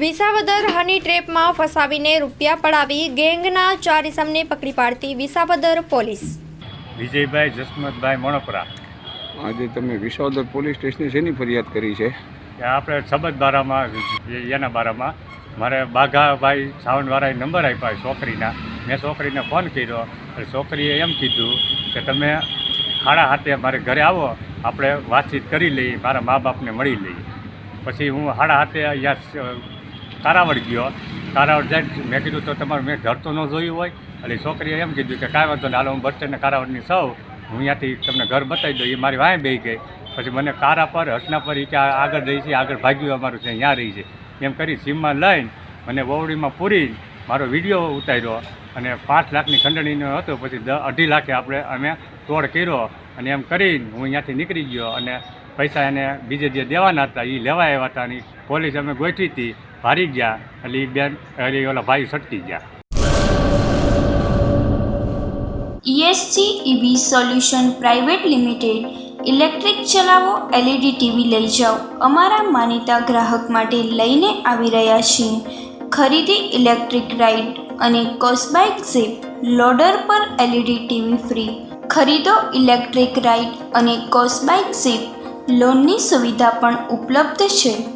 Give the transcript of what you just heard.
વિસાવદર હની ટ્રેપમાં ફસાવીને રૂપિયા પડાવી ગેંગના ચાર ઇસમને પકડી પાડતી વિસાવદર પોલીસ. વિજયભાઈ જસમતભાઈ મણપરા. આજે તમે વિસાવદર પોલીસ સ્ટેશને શેની ફરિયાદ કરી છે? કે આપણે સબત બારામાં એના બારામાં મારે બાઘાભાઈ સાવનવાળાએ નંબર આપ્યા છોકરીના. મેં છોકરીને ફોન કર્યો અને છોકરીએ એમ કીધું કે તમે ખાડા હાથે મારે ઘરે આવો આપણે વાતચીત કરી લઈએ મારા મા બાપને મળી લઈએ. પછી હું હાડા હાથે અહીંયા કારાવડ ગયો. કારાવડ જાય મેં કીધું તો તમારું મેં ઘર તો ન જોયું હોય. એટલે છોકરીએ એમ કીધું કે, કાંઈ વાંધો નહીં. હાલો, હું બસ સ્ટેન્ડને કારાવડની સૌ. હું અહીંયાથી તમને ઘર બતાવી દઉં. એ મારી વાંહે બે ગઈ. પછી મને કારા પર, હસના પર એ કે આગળ રહી છે, આગળ ભાગ્યું અમારું છે અહીંયા રહી છે. એમ કરી સીમમાં લઈને મને વવડીમાં પૂરી મારો વીડિયો ઉતાર્યો. અને પાંચ લાખની ખંડણીનો હતો. પછી અઢી લાખે આપણે અમે તોડ કર્યો. અને એમ કરીને હું અહીંયાથી નીકળી ગયો. અને પૈસા એને બીજે જે દેવાના હતા એ લેવા આવ્યા હતા. અને પોલીસ અમે ગોઠવી હતી. ભારી ગયા. એટલે બેન, એટલે ઓલા ભાઈ સટકી ગયા. E S C E V solution private limited electric ચલાવો એલઈડી ટીવી લઈ જાઓ. અમારા માનીતા ગ્રાહક માટે લઈને આવી રહ્યા છીએ. ખરીદી ઇલેક્ટ્રિક રાઇડ અને કોસ્બાઇક ઝીપ લોડર પર L E D TV free. ખરીદો ઇલેક્ટ્રિક રાઇડ અને કોસ્બાઇક ઝીપ લોનની સુવિધા પણ ઉપલબ્ધ છે.